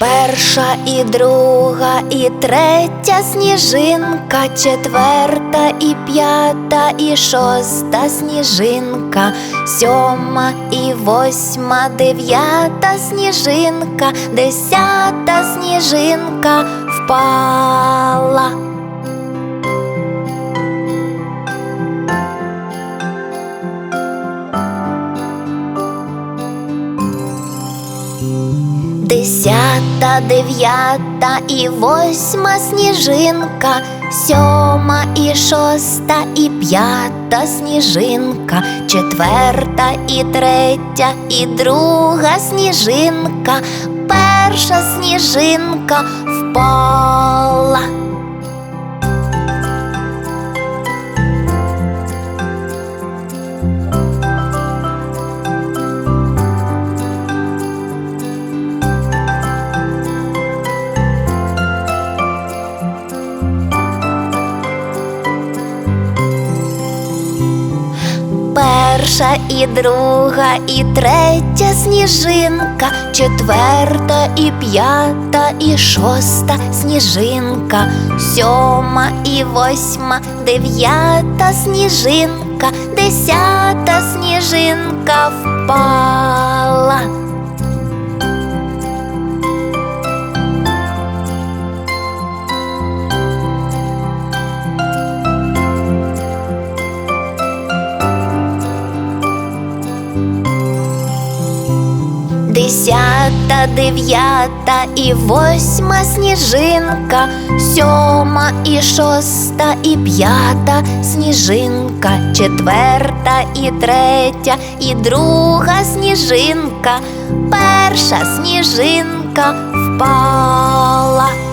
Перша і друга, і третя сніжинка, четверта і п'ята, і шоста сніжинка, сьома і восьма, дев'ята сніжинка, десята сніжинка впала. Десята, дев'ята і восьма сніжинка, сьома і шоста і п'ята сніжинка, четверта і третя, і друга сніжинка, перша сніжинка впала. Перша і друга, і третя сніжинка, четверта і п'ята, і шоста сніжинка, сьома і восьма, дев'ята сніжинка, десята сніжинка впала. Десята, дев'ята і восьма сніжинка, сьома і шоста і п'ята сніжинка, четверта і третя, і друга сніжинка, перша сніжинка впала.